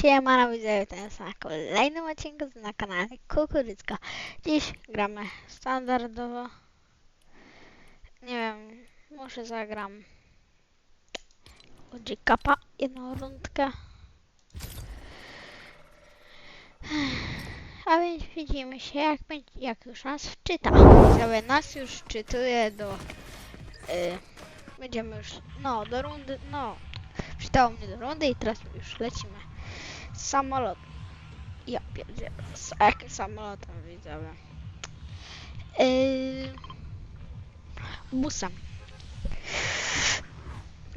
Siemano widzowie, to jest na kolejnym odcinku na kanale Kukurycka. Dziś gramy standardowo. Nie wiem, może zagram Kapa jedną rundkę. A więc widzimy się jak, będzie- jak już nas wczyta. Widzowie, nas już wczytuje do... Y, będziemy już, no, do rundy, no, wczytało mnie do rundy i teraz już lecimy. Samolot. Ja pierdzielę. Jakim samolotem widzowie? Yy, busem.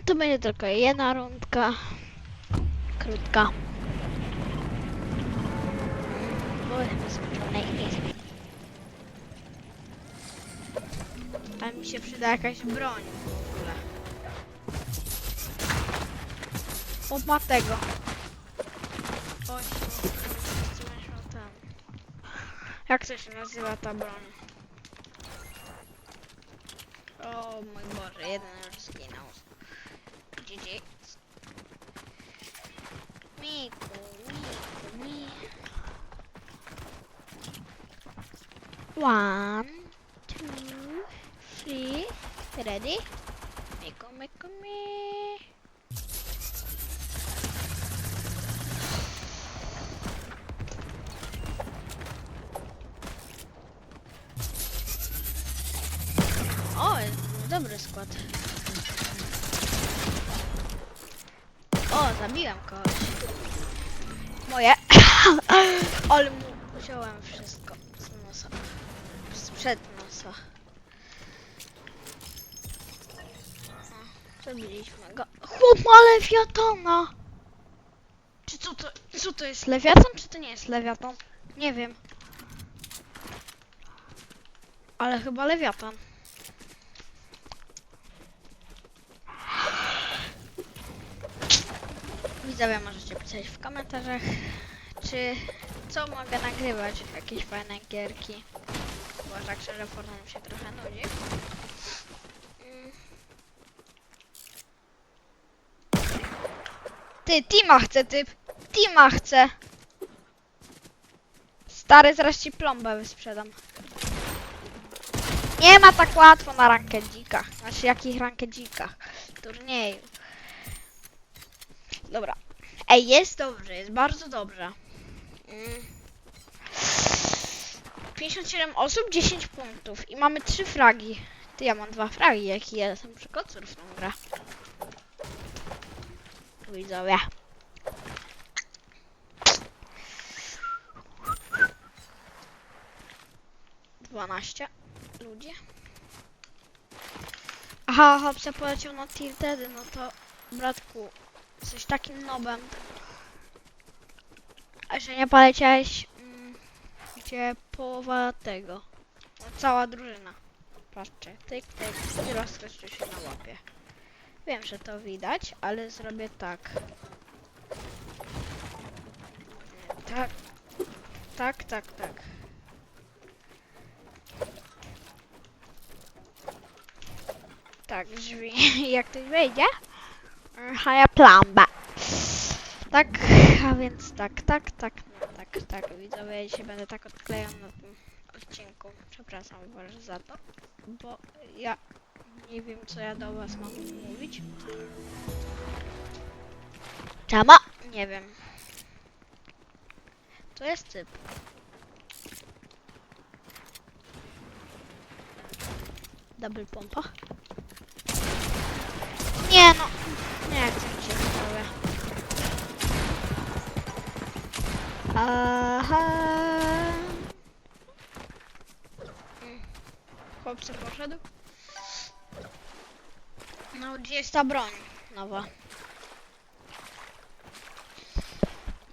To będzie tylko jedna rundka. Krótka. Bo jestem chcę. A mi się przyda jakaś broń w ogóle. O, ma tego. Oj, ten. Jak to się nazywa ta broń? O mój Boże, jeden już zginął. GG. Miku, miku, mi. One, two, three, ready? Miku, miku, mi. Dobry skład. O, zabiłem kogoś. Moje. Ale mu wziąłem wszystko z nosa. Sprzed nosa. Zabiliśmy go. Chłop ma lewiatana! Czy co to, co to jest lewiatan, czy to nie jest lewiatan? Nie wiem. Ale chyba lewiatan. Widzowie możecie pisać w komentarzach, czy co mogę nagrywać, jakieś fajne gierki. Bo tak szczerze Fortnite się trochę nudzi. Mm. Ty, Tima chce, typ. Tima chce. Stary, zaraz ci plombę wysprzedam. Nie ma tak łatwo na rankedzikach. Znaczy, jakich rankedzikach? Turnieju. Dobra. Ej, jest dobrze, jest bardzo dobrze. Mm. 57 osób, 10 punktów i mamy 3 fragi. Ty, ja mam dwa fragi, jaki ja jestem przykocur w tą grę. Widzowie. Dwanaście ludzi. Aha, Hopsa poleciał na Tiltedy, no to bratku, jesteś takim nobem. A że nie poleciałeś, mm, gdzie połowa tego, no, cała drużyna. Patrzcie, tyk, tyk, i rozkreszczy się na łapie. Wiem, że to widać, ale zrobię tak. Tak, tak, tak, tak. Tak, drzwi. Jak ktoś wejdzie, a ja plamba. Tak, a więc tak, tak, tak, no, tak, tak. Widzowie, ja dzisiaj będę tak odklejał na tym odcinku. Przepraszam bardzo za to, bo ja nie wiem, co ja do was mam mówić. Czama? Nie wiem. To jest typ. Double pompa. Nie no, nie chcę mi się zdrowie. Aha. Chłopcy poszedł. No, gdzie jest ta broń nowa?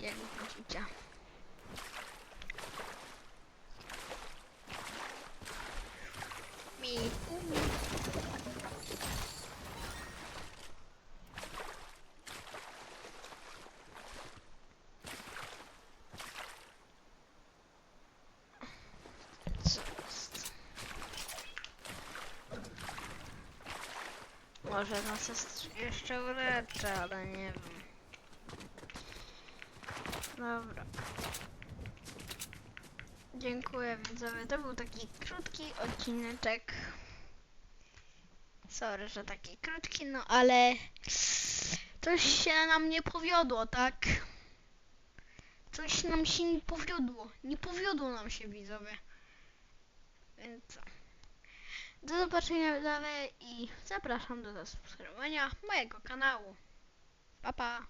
Jak widzicie. Miku, miku. Co jest? Może nas jeszcze uleczy, ale nie wiem. Dobra. Dziękuję widzowie. To był taki krótki odcineczek. Sorry, że taki krótki, no ale coś się nam nie powiodło, tak? Coś nam się nie powiodło. Nie powiodło nam się widzowie. Więc co? Do zobaczenia widzowie i zapraszam do zasubskrybowania mojego kanału. Pa pa!